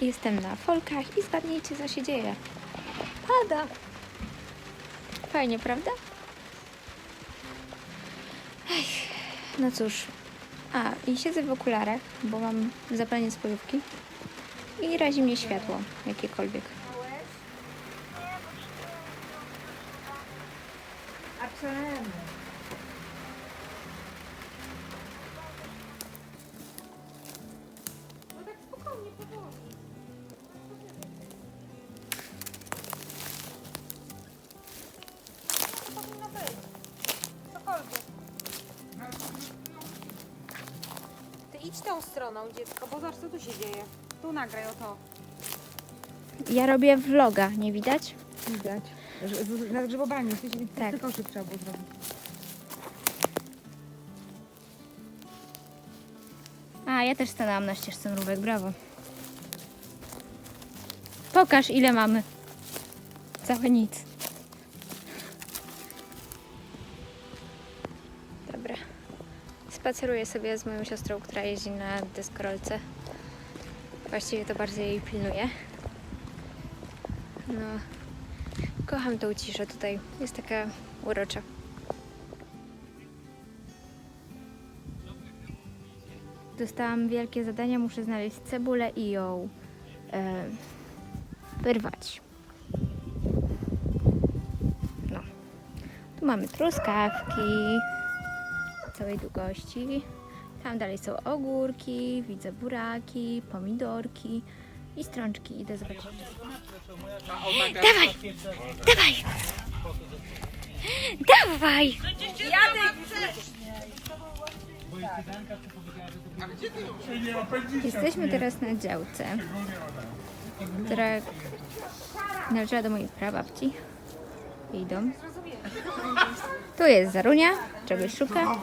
Jestem na folkach i zgadnijcie, co się dzieje. Pada. Fajnie, prawda? No cóż. A, i siedzę w okularach, bo mam zapalenie spojówki. I razi mnie światło, jakiekolwiek. Ty idź tą stroną, dziecko, bo zobacz co tu się dzieje. Tu nagraj o to. Ja robię vloga, nie widać? Widać. Na grzebowaniu, Tak. tylko koszyk trzeba było zrobić. A, ja też stanęłam na ścieżce mrówek, brawo. Pokaż, ile mamy. Całe nic. Spaceruję sobie z moją siostrą, która jeździ na deskorolce. Właściwie to bardziej jej pilnuje. No, kocham tą ciszę tutaj. Jest taka urocza. Dostałam wielkie zadanie, muszę znaleźć cebulę i ją e, wyrwać. No. Tu mamy truskawki całej długości. Tam dalej są ogórki, widzę buraki, pomidorki i strączki. Idę zobaczyć. Dawaj! Dawaj! Dawaj! Jesteśmy teraz na działce, która należała do mojej prababci. Dom. Tu jest Zarunia, czegoś szuka.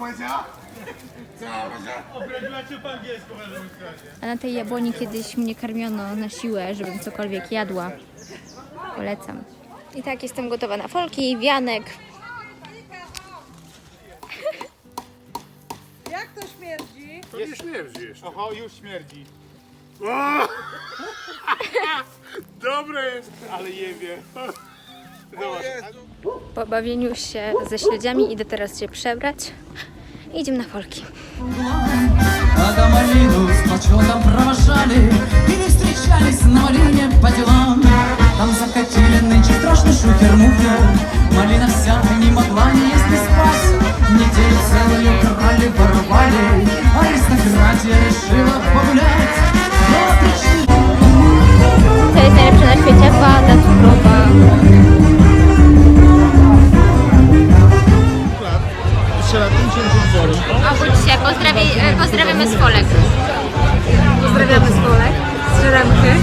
A na tej jabłoni kiedyś mnie karmiono na siłę, żebym cokolwiek jadła. Polecam. I tak jestem gotowa na folki, wianek. Jak to śmierdzi? To nie śmierdzi jeszcze. Oho, już śmierdzi. Dobre jest, ale jebie. Zobacz. Po bawieniu się ze śledziami idę teraz się przebrać. I Idziemy na folki. Когда малину с почетом провожали Или встречались на малине по делам Там закатили нынче страшный шухер-мухер Малина вся не могла не есть не спать Неделю целую крали, воровали Аристократия решила Obudź się, pozdrawi, pozdrawiamy z Polek. Pozdrawiamy z Polek, z Żeremchy.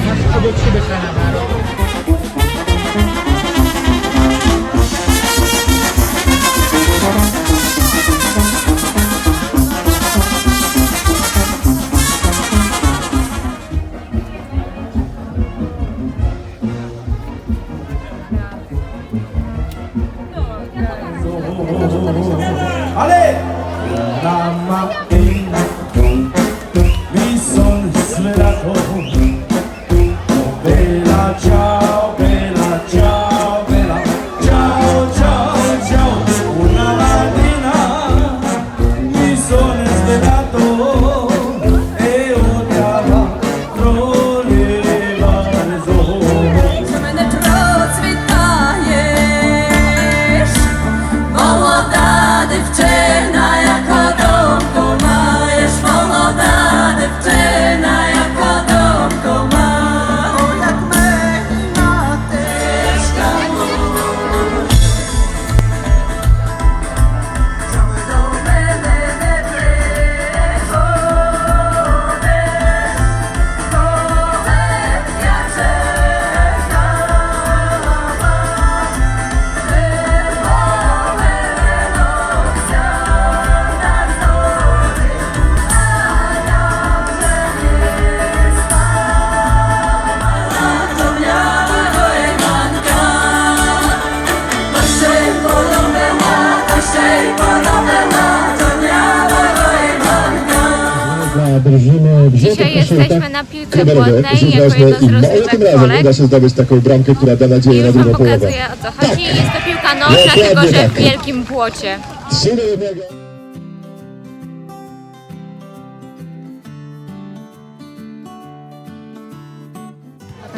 To proszę, jesteśmy tak? na piłce błotnej jako jedno z razem Polek. uda się zdobyć taką bramkę, która da nadzieję na drugą połowę. pokazuję o co chodzi. Jest to piłka nożna, tylko że w tak. wielkim płocie. 3 do 1.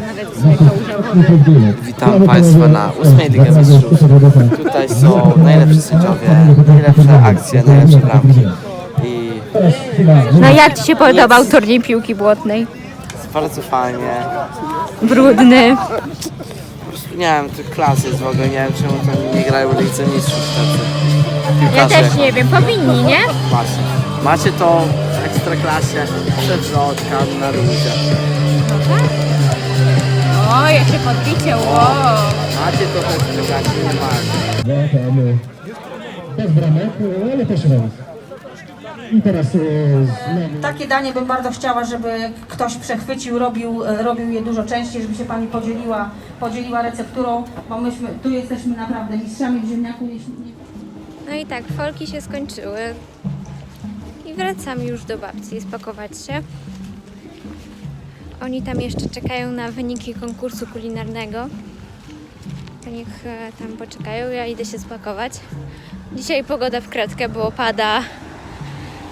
Nawet sobie kałuża wody. Witam Państwa na ósmej Lidze Mistrzów. Tutaj są najlepsi sędziowie, najlepsze akcje, najlepsze bramki. No jak Ci się podobał turniej piłki błotnej? bardzo fajnie. Brudny. Po prostu nie wiem, to klasy jest w ogóle, nie wiem czemu tam nie grają w Lidze Mistrzów tacy Ja też nie wiem, powinni, nie? Właśnie. Macie to w Ekstraklasie, przewrotka na ludzie. O, jakie podbicie, wow. Macie to w Ekstraklasie, nie macie. Bez bramek, ale bardzo. I teraz e. Takie danie bym bardzo chciała, żeby ktoś przechwycił, robił, e, robił je dużo częściej, żeby się Pani podzieliła, podzieliła recepturą, bo myśmy, tu jesteśmy naprawdę mistrzami w ziemniaku. Jeśli nie... No i tak, folki się skończyły. I wracam już do babci spakować się. Oni tam jeszcze czekają na wyniki konkursu kulinarnego. To niech e, tam poczekają, ja idę się spakować. Dzisiaj pogoda w kredkę, bo pada,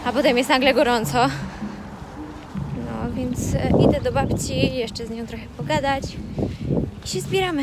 a potem jest nagle gorąco. No więc e, idę do babci, jeszcze z nią trochę pogadać i się zbieramy.